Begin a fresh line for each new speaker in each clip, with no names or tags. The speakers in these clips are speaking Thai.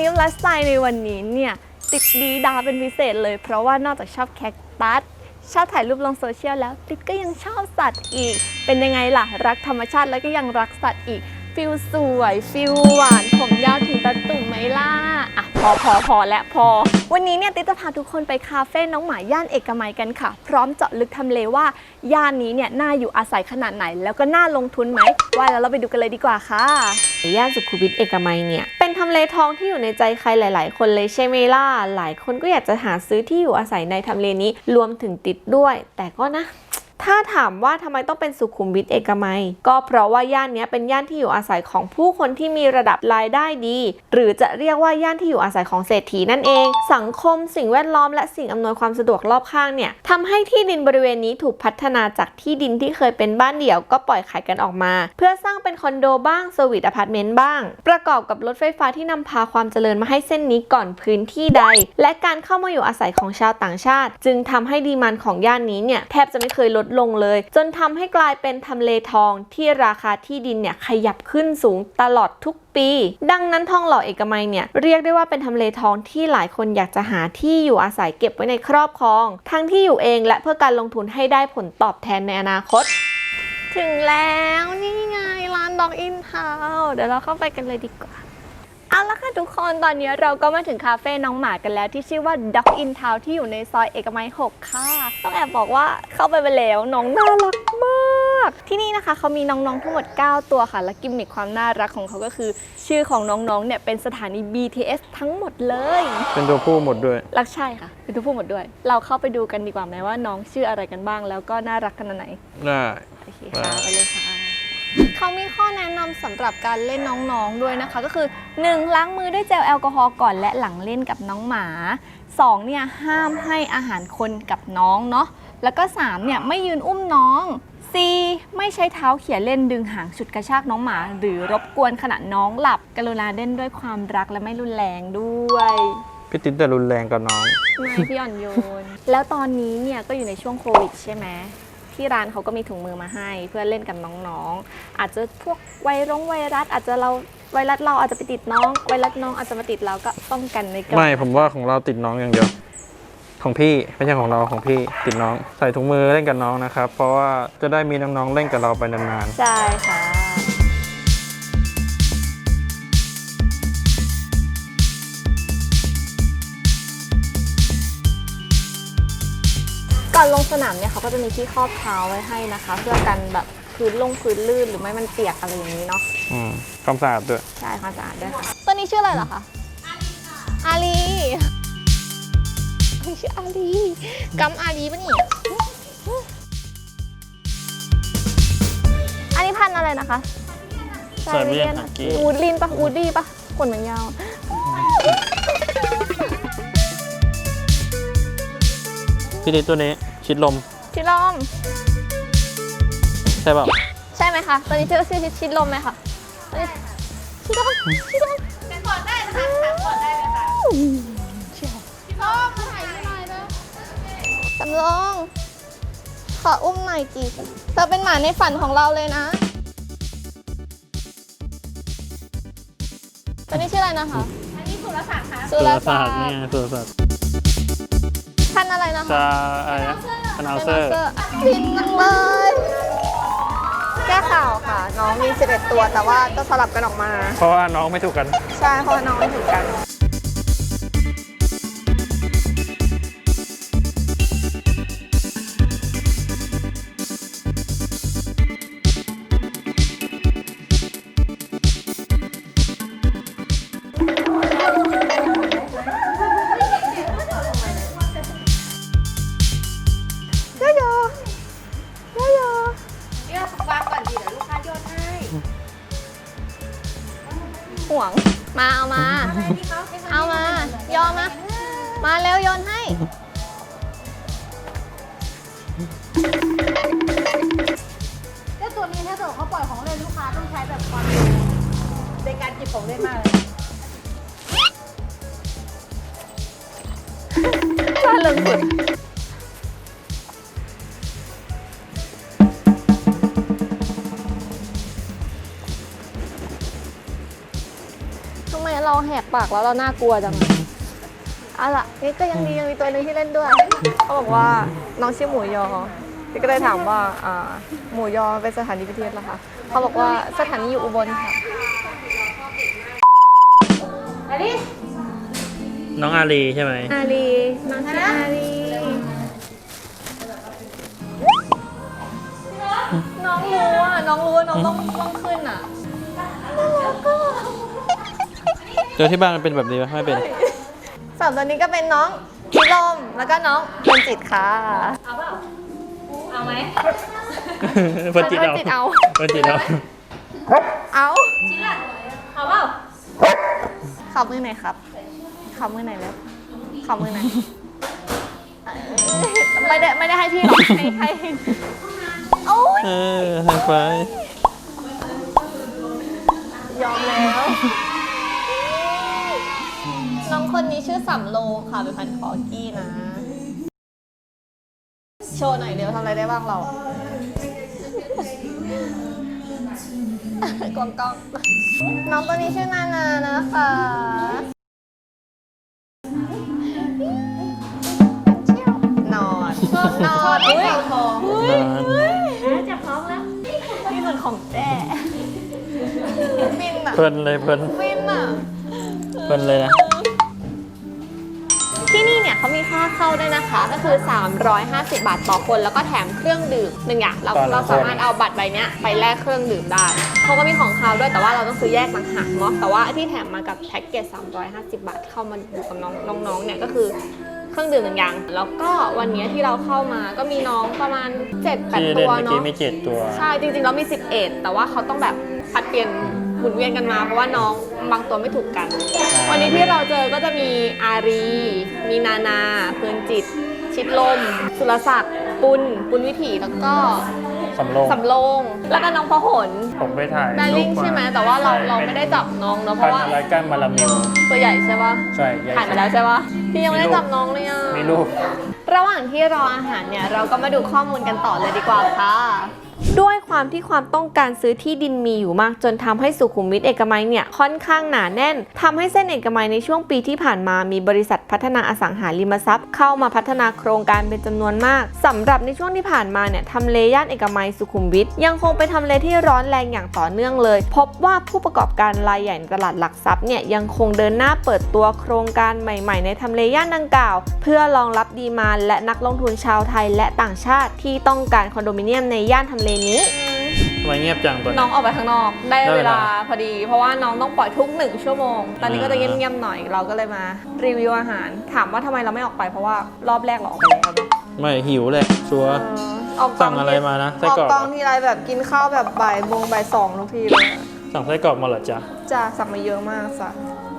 นิวไลฟ์สไตล์ในวันนี้เนี่ยติดดีดาเป็นพิเศษเลย เพราะว่านอกจากชอบแคคตัสชอบถ่ายรูปลงโซเชียลแล้ว ติดก็ยังชอบสัตว์อีก เป็นยังไงล่ะ รักธรรมชาติแล้วก็ยังรักสัตว์อีก ฟิลสวยฟิลหวานผมยาวถึงตาตุ่มไหมล่ะอะพอพอพอและพอ วันนี้เนี่ยติ๊กจะพาทุกคนไปคาเฟ่น้องหมาย่านเอกมัยกันค่ะ พร้อมเจาะลึกทำเลว่าย่านนี้เนี่ยน่าอยู่อาศัยขนาดไหน แล้วก็น่าลงทุนไหมว่าแล้วเราไปดูกันเลยดีกว่าค่ะ
ย่านสุขุมวิทเอกมัยเนี่ยเป็นทำเลทองที่อยู่ในใจใครหลาย ๆ คนเลยใช่ไหมล่ะหลายคนก็อยากจะหาซื้อที่อยู่อาศัยในทำเลนี้รวมถึงติดด้วย แต่ก็นะ ถ้าถามว่าทำไมต้องเป็นสุขุมวิทเอกมัย ก็เพราะว่าย่านนี้เป็นย่านที่อยู่อาศัยของผู้คนที่มีระดับรายได้ดี หรือจะเรียกว่าย่านที่อยู่อาศัยของเศรษฐีนั่นเอง สังคมสิ่งแวดล้อมและสิ่งอำนวยความสะดวกรอบข้างเนี่ยทำให้ที่ดินบริเวณนี้ถูกพัฒนาจากที่ดินที่เคยเป็นบ้านเดี่ยวก็ปล่อยขายกันออกมา เพื่อสร้างเป็นคอนโดบ้างสวีทอพาร์ตเมนต์บ้าง ประกอบกับรถไฟฟ้าที่นำพาความเจริญมาให้เส้นนี้ก่อนพื้นที่ใด และการเข้ามาอยู่อาศัยของชาวต่างชาติ จึงทำให้ดีมันของย่านนี้เนี่ยแทบจะไม่เคยลดลงเลย จนทำให้กลายเป็นทำเลทองที่ราคาที่ดินเนี่ยขยับขึ้นสูงตลอดทุกปี ดังนั้นทองหล่อเอกมัยเนี่ยเรียกได้ว่าเป็นทำเลทองที่หลายคนอยากจะหาที่อยู่อาศัยเก็บไว้ในครอบครอง ทั้งที่อยู่เองและเพื่อการลงทุนให้ได้ผลตอบแทนในอนาคต
ถึงแล้วนี่ไงร้าน Dog in Town เดี๋ยวเราเข้าไปกันเลยดีกว่า เอาละค่ะทุกคนตอนนี้เราก็มาถึงคาเฟ่น้องหมากันแล้วที่ชื่อว่า Dog in Town ที่อยู่ในซอยเอกมัย 6 ค่ะ ต้องแอบบอกว่าเข้าไปไปแล้วน้องน่ารักมาก ที่นี่นะคะเขามีน้องๆทั้งหมด 9 ตัวค่ะ และกิมมิคความน่ารักของเขาก็คือ ชื่อของน้องๆเนี่ยเป็นสถานี BTS ทั้งหมดเลย
เป็นตัวผู้หมดด้วย
รักใช่ค่ะ เป็นตัวผู้หมดด้วย เราเข้าไปดูกันดีกว่าไหมว่าน้องชื่ออะไรกันบ้าง แล้วก็น่ารักขนาดไหน
ได้
โอเคค่ะไปเลยค่ะ เขามีข้อแนะนำสำหรับการเล่นน้องๆด้วยนะคะ ก็คือ 1. ล้างมือด้วยเจลแอลกอฮอล์ก่อนและหลังเล่นกับน้องหมา 2. เนี่ยห้ามให้อาหารคนกับน้องเนาะแล้วก็ 3. เนี่ยไม่ยืนอุ้มน้อง 4. ไม่ใช้เท้าเขี่ยเล่นดึงหางฉุดกระชากน้องหมา หรือรบกวนขณะน้องหลับกรุณาเล่นด้วยความรักและไม่รุนแรงด้วย
พี่ติ๊ดแต่รุนแรงกับน้อง
ไม่พี่อ่อนโยน แล้วตอนนี้เนี่ยก็อยู่ในช่วงโควิดใช่ไหมที่ร้านเขาก็มีถุงมือมาให้ เพื่อเล่นกับน้องๆ อาจจะพวกไวรงไวรัสอาจจะเรา ไวรัสเราอาจจะไปติดน้อง ไวรัสน้องอาจจะมาติดเราก็ป้องกันในก่อน
ไม่ผมว่าของเราติดน้องอย่างเดียว ของพี่ไม่ใช่ของเราของพี่ติดน้อง ใส่ถุงมือเล่นกับน้องนะครับ เพราะว่าจะได้มีน้องๆเล่นกับเราไปนาน
ใช่ค่ะ ก่อนลงสนามเนี่ยเขาก็จะมีที่ครอบเท้าไว้ให้นะคะ เพื่อกันแบบ พื้นลงพื้นลื่นหรือไม่มันเปียกอะไรอย่างนี้เนาะ
ๆอืมความสะอาดด้วย
ใช่ความสะอาดด้วยค่ะตัวนี้ชื่ออะไรเหรอคะ อาลีค่ะ อาลีชื่ออาลีกัมอาลีปะนี่ อันนี้พันธุ์อะไรนะคะ
Siberian Husky
วูดลินปะวูดดี้ปะขนมันยาว
พี่ติ๊ดตัวนี้ชิดลม
ชิลอม
ใช่เปล่า
ใช่ไหมคะตัวนี้ชื่อชื่อชิดลมไหมคะชิดลมชิดลมเป็นก่อนได้นะคะก่อนได้เลยค่ะชิลมมาถ่ายหน่อยนะจำลองขออุ้มหน่อยจีเธอเป็นหมาในฝันของเราเลยนะตัวนี้ชื่ออะไรนะคะ อันนี้สุรศักดิ์ค่ะสุรศักดิ์
นี่สุรศักดิ์
พันอะไรนะคะ
จะอะไรนะคานาวเซอร์
ฟินจังเลย แก้ข่าวค่ะ น้องมี 11 ตัวแต่ว่าจะสลับกันออกมา
เพราะว่าน้องไม่ถูกกัน
ใช่เพราะว่าน้องไม่ถูกกัน
แล้วตัวนี้ถ้าเกิดเขาปล่อยของเล่นลูกค้าต้องใช้แบบความเร็วในการจิบของเล่นมากเลย
น่าเลิงสุดทำไมเราแหกปากแล้วเราน่ากลัวจังอะ เอาล่ะนี่ก็ยังดียังมีตัวหนึงที่เล่นด้วยเขาบอกว่าน้องชื่อหมูยอพี่ก็เลยถามว่าอ่าหมูยอเป็นสถานีพิเทศเหรอคะเขาบอกว่าสถานีอยู่อุบลค่ะ
น้องอาลีใช่ไหม
อาลีน้องชื่ออาลีน้องรู้อะน้องรู้ว่าน้องต้องต้องขึ้นอะ
เจอที่บ้านมันเป็นแบบนี้ไหมไม่เป็น
สามตัวนี้ก็เป็นน้องพิลมแล้วก็น้องเพ็ญจิตค่ะ
เอาไหม
เพิ่นจิตเอา
เพิ่นจิตเอา
เพิ่นจิตเอา
เอา
ชิ้นละเอาเปล่า
ขอมือหน่อยครับขอมือหน่อยแล้วขอมือหน่อยเอ้ยไม่ได้ไม่ได้ให้พี่หรอกให้ให้โอ้ย
เออไฮไฟ
ยอมแล้วน้อง คนนี้ชื่อสำโรงค่ะ เป็นพันธุ์คอกี้นะ โชว์หน่อยเดี๋ยวทำอะไรได้บ้างเรากองกองน้องตัวนี้ชื่อนานานะคะนอนนอนอุ้ย
นาน
จับท้องแล้ว
นี่มันของแจ้ฟินอะ
เพลินเลยเพลิน
ฟินอะ
เพลินเลยนะ
ที่นี่ เนี่ยเขามีค่าเข้าด้วยนะคะ ก็คือ 350 บาทต่อคน แล้วก็แถมเครื่องดื่มหนึ่งอย่างเรา
ต่อหนึ่ง
เราสามารถเอาบัตรใบเนี้ยไปแลกเครื่องดื่มได้เขาก็มีของคาวด้วยแต่ว่าเราต้องซื้อแยกต่างหากเนาะแต่ว่าที่แถมมากับแพ็กเกจ 350 บาทเข้ามาอยู่กับน้องน้องๆเนี่ยก็คือเครื่องดื่มหนึ่งอย่าง แล้วก็วันเนี้ยที่เราเข้ามาก็มีน้องประมาณ
ที่
7-8
เล่
ตั
น
ว
เมื่อกี้
เนาะ
มีเจ็ดตัว
ใช่ จริงๆ แล้วมี 11 แต่ว่าเขาต้องแบบผัดเปลี่ยน หมุนเวียนกันมาเพราะว่าน้องบางตัวไม่ถูกกัน วันนี้ที่เราเจอก็จะมีอารี มีนานาเพลินจิต ชิดลม สุรศักดิ์ปุณปุณวิถีแล้วก็
สำโรง
สำโรงแล้วก็น้องพหล
ผมไปถ่าย
ดาริ่ง
รูปา
ใช่ไหมแต่ว่าเรา
ใช่
เราไม่ได้จับน้องเนอะเพ
พัน
ราะว่า
อะไรกันมาลามิว
ตัวใหญ่ใช่ปะ
ใช่ใหญ่
ถ่ายมาแล้วใช่ปะพี่ยังไม่ได้จับน้องเลยอะ
มีรูป
ระหว่างที่รออาหารเนี่ยเราก็มาดูข้อมูลกันต่อเลยดีกว่าค่ะ
ด้วยความที่ความต้องการซื้อที่ดินมีอยู่มาก จนทำให้สุขุมวิทเอกมัยเนี่ยค่อนข้างหนาแน่นทำให้เส้นเอกมัยในช่วงปีที่ผ่านมามีบริษัทพัฒนาอสังหาริมทรัพย์ เข้ามาพัฒนาโครงการเป็นจำนวนมากสำหรับในช่วงที่ผ่านมาเนี่ยทำเลย่านเอกมัยสุขุมวิทยังคงเป็นทำเลที่ร้อนแรงอย่างต่อเนื่องเลย พบว่าผู้ประกอบการรายใหญ่ในตลาดหลักทรัพย์เนี่ยยังคงเดินหน้าเปิดตัวโครงการใหม่ ๆ ในทำเลย่านดังกล่าว เพื่อรองรับดีมานด์และนักลงทุนชาวไทยและต่างชาติที่ต้องการคอนโดมิเนียมในย่านทำเลนี้
ทำไมเงียบจังตัว
น้
นี้
องออกไปข้างนอกได้
ได้เว
เว
ลา
ลา พอดี เพราะว่าน้องต้องปล่อยทุกหนึ่งชั่วโมง ตอนนี้ก็จะ
อ่า
เงียบๆหน่อยเราก็เลยมา รีวิวอาหาร ถามว่าทำไมเราไม่ออกไปเพราะว่ารอบแรกเราออกไปแล้วเนอะ
ไม่หิวเลยชัวร์
เออออกก
สั่งอะไรมานะไส้
ออก
กรอก
กองทีไรแบบกินข้าวแบบบ่ายโมงบ่ายสองทุกทีเลยอะ
สั่งไส้กรอกมาเหรอจ๊ะ
จ้าสั่งมาเยอะมากสัส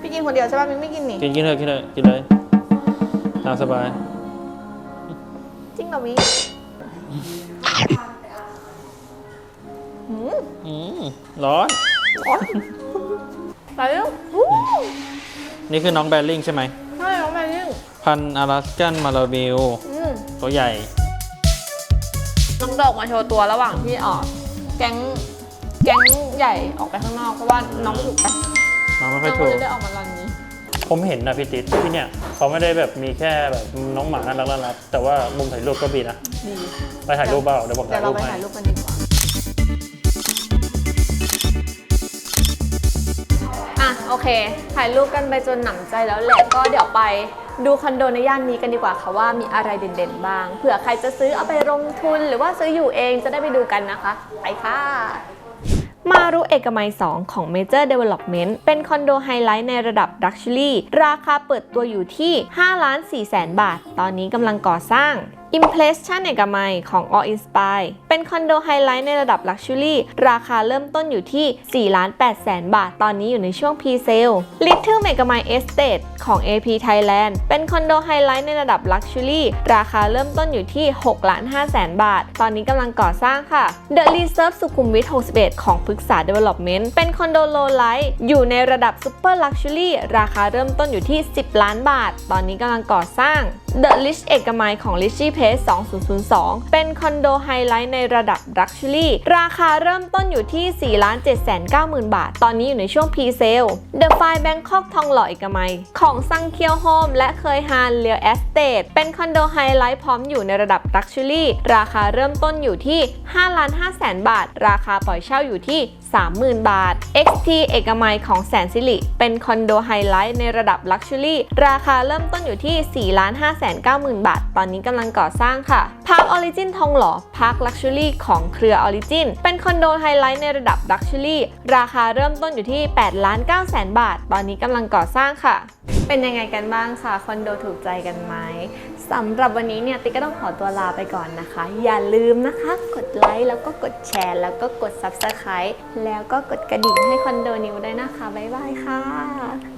พี่กินคนเดียวใช่ป่ะมิ้งไม่กินนี่
กินกินเถอะกินเถอะกินเลยตามสบาย
จริงเหรอมิ้งหืม
อืม ร้อน
โอ๊ยไปเร็วอู้
นี่คือน้องแบลลิงใช่ไหม
ใช่น้องแมยิ่ง
พันธุ์อลาสกันมาลาบิว
อืม
ตัวใหญ่
น้องดอกมาโชว์ตัวระหว่างที่ออก แก๊ง แก๊งใหญ่ออกไปข้างนอกเพราะว่าน้องไม่ถูกกัน
น้องไม่
น้
ค่
อ
อย
ง
ถู
ก็
ก
เลยได้ออกมารันนี้
ผมเห็นนะพี่ติ๊ดที่เนี่ยเขาไม่ได้แบบมีแค่แบบน้องหมาน่ารักน่ารักแต่ว่ามุมถ่ายรูปก็มีนะ
ดี
ไปถ่ายรูปเปล่าเดี๋ยวผม
เดี๋ย
ถ่า
วยเรา
รูป
ไป
ให้
ถ่ายรูปกันดีกว่า โอเค ถ่ายรูปกันไปจนหนำใจแล้วแหละก็เดี๋ยวไปดูคอนโดในย่านนี้กันดีกว่าค่ะว่ามีอะไรเด่นๆบ้างเผื่อใครจะซื้อเอาไปลงทุนหรือว่าซื้ออยู่เองจะได้ไปดูกันนะคะ ไปค่ะ
มารุเอกมัย 2 ของ Major Development เป็นคอนโดไฮไลท์ในระดับ Luxury ราคาเปิดตัวอยู่ที่ 5 ล้าน4แสนบาท ตอนนี้กำลังก่อสร้าง Impression เอกมัยของ All Inspire เป็นคอนโดไฮไลท์ในระดับ Luxury ราคาเริ่มต้นอยู่ที่4ล้าน8แสนบาท ตอนนี้อยู่ในช่วง Pre-sale Little เ e g a m i Estate ของ AP Thailand เป็นคอนโดไฮไลท์ในระดับ Luxury ราคาเริ่มต้นอยู่ที่6ล้าน5แสนบาท ตอนนี้กำลังก่อสร้างค่ะ The Reserve สุขุมวิท 61 ของพฤกษา Development เป็นคอนโด Low Light อยู่ในระดับ Super Luxury ราคาเริ่มต้นอยู่ที่ 10 ล้านบาท ตอนนี้กำลังก่อสร้าง The Rich เอกมัยของ Richie
Place 2002 เป็นคอนโดไฮไลท์ในระดับ Luxury ราคาเริ่มต้นอยู่ที่ 4 7 9 0 0 0 บาท ตอนนี้อยู่ในช่วง Pre-Sale The Fire Bangkok ทองหล่อเอกมัย ของซังเคียวโฮมและเคยฮานเลียวแอสเตทเป็นคอนโดไฮไลท์พร้อมอยู่ในระดับ Luxury ราคาเริ่มต้นอยู่ที่ 5 5 0 0 0 0 บาท ราคาปล่อยเช่าอยู่ที่ 30,000 บาท XT เอกมัยของแสนสิริ เป็นคอนโดไฮไลท์ในระดับลักชัวรี่ราคาเริ่มต้นอยู่ที่ 4 5 9 0 0 0 0 บาท ตอนนี้กำลังก่อสร้างค่ะ Park Origin ทองหล่อ Park Luxury ของเครือ Origin เป็นคอนโดไฮไลท์ในระดับ Luxury ราคาเริ่มต้นอยู่ที่8 9 0 0 0 0บาท ตอนนี้กำลังก่อสร้างค่ะ เป็นยังไงกันบ้างคะคอนโดถูกใจกันไหมสำหรับวันนี้เนี่ยติ๊กก็ต้องขอตัวลาไปก่อนนะคะ อย่าลืมนะคะ กดไลค์แล้วก็กดแชร์ แล้วก็กด Subscribe แล้วก็กดกระดิ่งให้คอนโดนิวด้วยนะคะบ๊ายบายค่ะ